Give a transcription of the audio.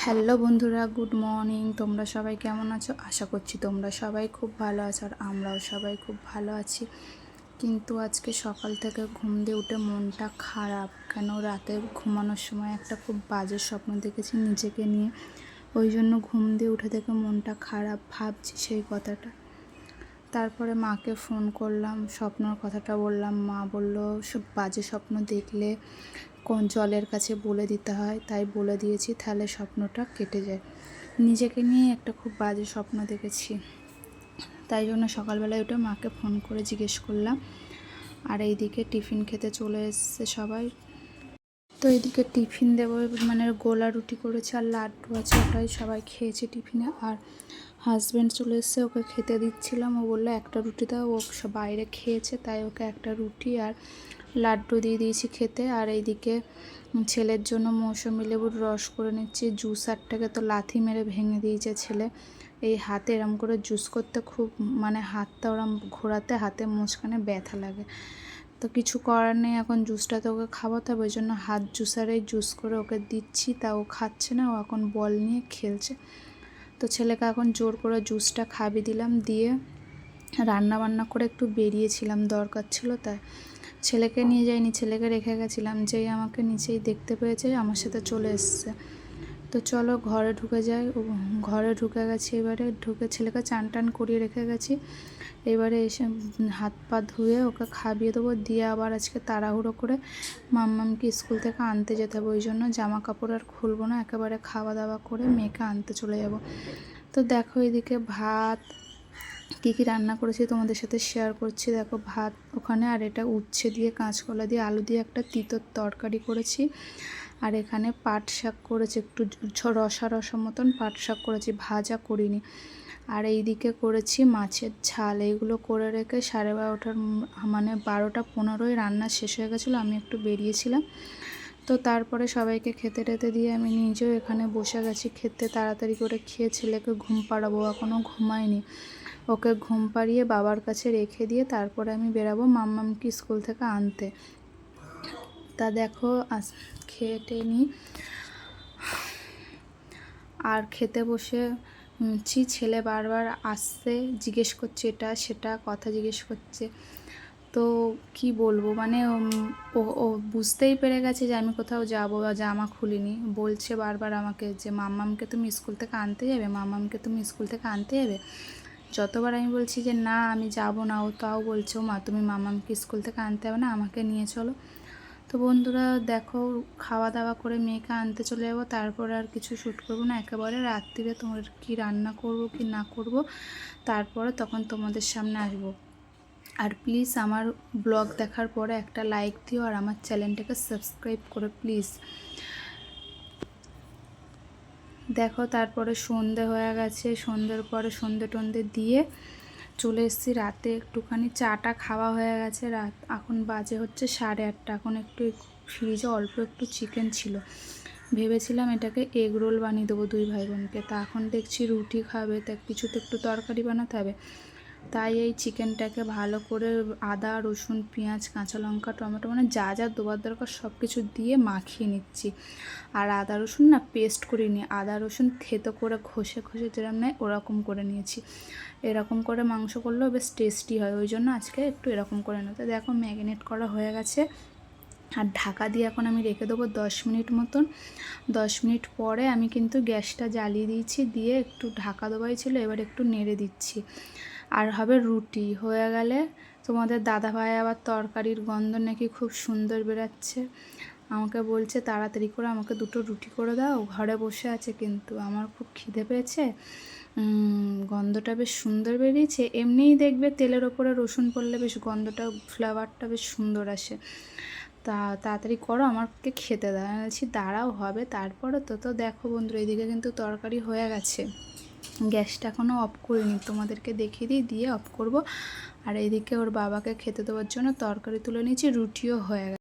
Hello বন্ধুরা, good morning. তোমরা সবাই কেমন আছো? আশা করছি তোমরা সবাই খুব ভালো আছো আর আমরাও সবাই খুব ভালো আছি। কিন্তু আজকে সকাল থেকে ঘুম দিয়ে উঠে মনটা খারাপ। কেন? রাতে ঘুমানোর সময় একটা খুব বাজে স্বপ্ন দেখেছি নিজেকে নিয়ে। ওই জন্য ঘুম দিয়ে উঠে থেকে মনটা খারাপ ভাবছি সেই কথাটা। তারপরে মাকে ফোন করলাম, স্বপ্নর কথাটা বললাম। মা বলল, সব বাজে স্বপ্ন দেখলে কোন জলের কাছে বলে দিতে হয়? তাই বলে দিয়েছি, তাহলে স্বপ্নটা কেটে যায়। নিজেকে নিয়ে একটা খুব বাজে স্বপ্ন দেখেছি। তাই জন্য সকালবেলায় উঠে মাকে ফোন করে জিজ্ঞেস করলাম, আর এইদিকে টিফিন খেতে চলে এসছে সবাই? তো এদিকে টিফিন দেবো মানে গোলা রুটি করেছে আর লাড্ডু আছে ওটাই সবাই খেয়েছে টিফিনে আর হাজব্যান্ড চলে এসছে, ওকে খেতে দিচ্ছিলাম। ও বলল, একটা রুটি দাও। ও সব বাইরে খেয়েছে, তাই ওকে একটা রুটি আর লাড্ডু দিয়ে দিয়েছি খেতে। আর এইদিকে ছেলের জন্য মৌসুমি লেবুর রস করে নিচ্ছি জুসারটাকে তো লাথি মেরে ভেঙে দিয়েছে ছেলে। এই হাতে এরম করে জুস করতে খুব মানে হাতটা ওরম ঘোরাতে হাতে মুচকানে ব্যথা লাগে। তো কিছু করার নেই, এখন জুসটা তো ওকে খাওয়াতে হবে, ওই জন্য হাত জুসারেই জুস করে ওকে দিচ্ছি, তা ও খাচ্ছে না, ও এখন বল নিয়ে খেলছে। তো ছেলেকে এখন জোর করে জুসটা খাবি দিলাম, দিয়ে রান্না বান্না করে একটু বেরিয়েছিলাম, দরকার ছিল তাই। ছেলেকে নিয়ে যাইনি, ছেলেকে রেখে গেছিলাম, যেই আমাকে নিচেই দেখতে পেয়েছে, আমার সাথে চলে এসছে। তো চলো ঘরে ঢুকে যাই। ঘরে ঢুকে গেছি এবারে। ঢুকে ছেলেকে চান টান করিয়ে রেখে গেছি। এবারে এসে হাত পা ধুয়ে ওকে খাবিয়ে দেবো। দিয়ে আবার আজকে তাড়াহুড়ো করে মাম্মামকে স্কুল থেকে আনতে যেতে হবে। ওই জন্য জামা কাপড় আর খুলবো না। একেবারে খাওয়া দাওয়া করে মেয়েকে আনতে চলে যাব। তো দেখো এদিকে ভাত কী কী রান্না করেছি তোমাদের সাথে শেয়ার করছি। দেখো ভাত ওখানে আর এটা উচ্ছে দিয়ে, কাঁচকলা দিয়ে, আলু দিয়ে একটা তিতর তরকারি করেছি। আর এখানে পাট শাক করেছি, একটু রসা রসা মতন পাট শাক করেছি, ভাজা করিনি। আর এই দিকে করেছি মাছের ঝাল, এইগুলো করে রেখে সাড়ে বারোটার মানে বারোটা পনেরোই রান্না শেষ হয়ে গেছিল, আমি একটু বেরিয়েছিলাম। তো তারপরে সবাইকে খেতে টেতে দিয়ে আমি নিজেও এখানে বসে গেছি, খেতে তাড়াতাড়ি করে খেয়ে ছেলেকে ঘুম পাড়াবো এখনও ঘুমায়নি। ওকে ঘুম পাড়িয়ে বাবার কাছে রেখে দিয়ে তারপরে আমি বেরাবো মাম্মামকে স্কুল থেকে আনতে। তা দেখো আস খেয়ে নিই। আর খেতে বসে ছি, ছেলে বারবার আসছে, জিজ্ঞেস করছে এটা, সেটা, কথা জিজ্ঞেস করছে। তো কি বলব মানে ও ও বুঝতেই পেরে গেছে যে আমি কোথাও যাব বা জামা খুলিনি। বলছে বারবার আমাকে যে, মাম্মামকে তুমি স্কুল থেকে আনতে যাবে? মাম্মামকে তুমি স্কুল থেকে আনতে যাবে? যতবার আমি বলছি যে, না, আমি যাব না। ও তাও বলছে মা তুমি মামামকে স্কুল থেকে আনতে হবে না, আমাকে নিয়ে চলো। তো বন্ধুরা দেখো খাওয়া দাওয়া করে মেয়েকে আনতে চলে যাব। তারপরে আর কিছু শ্যুট করব না। একেবারে রাত্রিরে তোমার কি রান্না করব, কি না করব, তারপরে তখন তোমাদের সামনে আসব। আর প্লিজ আমার ব্লগ দেখার পরে একটা লাইক দিও আর আমার চ্যানেলটাকে সাবস্ক্রাইব করো প্লিজ দেখো, তারপরে সন্ধে হয়ে গেছে। সন্ধ্যের পরে সন্ধে টন্ধে দিয়ে চলে এসেছি রাতে, একটুখানি চাটা খাওয়া হয়ে গেছে। রাত এখন বাজে হচ্ছে সাড়ে আটটা। এখন একটু ফ্রিজে অল্প একটু চিকেন ছিল। ভেবেছিলাম এটাকে এগ রোল বানিয়ে দেবো দুই ভাই বোনকে। তা এখন দেখছি রুটি খাবে, তা কিছু তো একটু তরকারি বানাতে হবে। তাই এই চিকেনটাকে ভালো করে আদা, রসুন, পেঁয়াজ, কাঁচা লঙ্কা, টমেটো মানে যা যা দেওয়ার দরকার সব কিছু দিয়ে মাখিয়ে নিচ্ছি। আর আদা, রসুন না পেস্ট করে নিই আদা, রসুন থেতো করে ঘষে ঘষে যেরকম নেয় ওরকম করে নিয়েছি। এরকম করে মাংস করলেও বেশ টেস্টি হয়, ওই জন্য আজকে একটু এরকম করে নিতে দেখো ম্যাগনেট করা হয়ে গেছে। আর ঢাকা দিয়ে এখন আমি রেখে দেবো দশ মিনিট মতন। দশ মিনিট পরে আমি কিন্তু গ্যাসটা জ্বালিয়ে দিয়েছি, দিয়ে একটু ঢাকা দেওয়াই ছিল, এবার একটু নেড়ে দিচ্ছি। আর হবে রুটি। হয়ে গেলে তোমাদের দাদা ভাই আবার তরকারির গন্ধ নাকি খুব সুন্দর বেরাচ্ছে। আমাকে বলছে, তাড়াতাড়ি করে আমাকে দুটো রুটি করে দাও, ঘরে বসে আছে কিন্তু আমার খুব খিদে পেয়েছে। গন্ধটা বেশ সুন্দর বেরিয়েছে। এমনিই দেখবে তেলের ওপরে রসুন পড়লে বেশ গন্ধটা, ফ্লেভারটা বেশ সুন্দর আসে। তা, তাড়াতাড়ি করো, আমাকে খেতে দাও। বলছি, দাঁড়াও, হবে, তারপরে তো তো দেখো বন্ধুরা, এদিকে কিন্তু তরকারি হয়ে গেছে। গ্যাসটা এখনও অফ করিনি। তোমাদেরকে দেখিয়ে দিই, দিয়ে অফ করব। আর এদিকে ওর বাবাকে খেতে দেওয়ার জন্য তরকারি তুলে নিয়েছি, রুটিও হয়ে গেছে।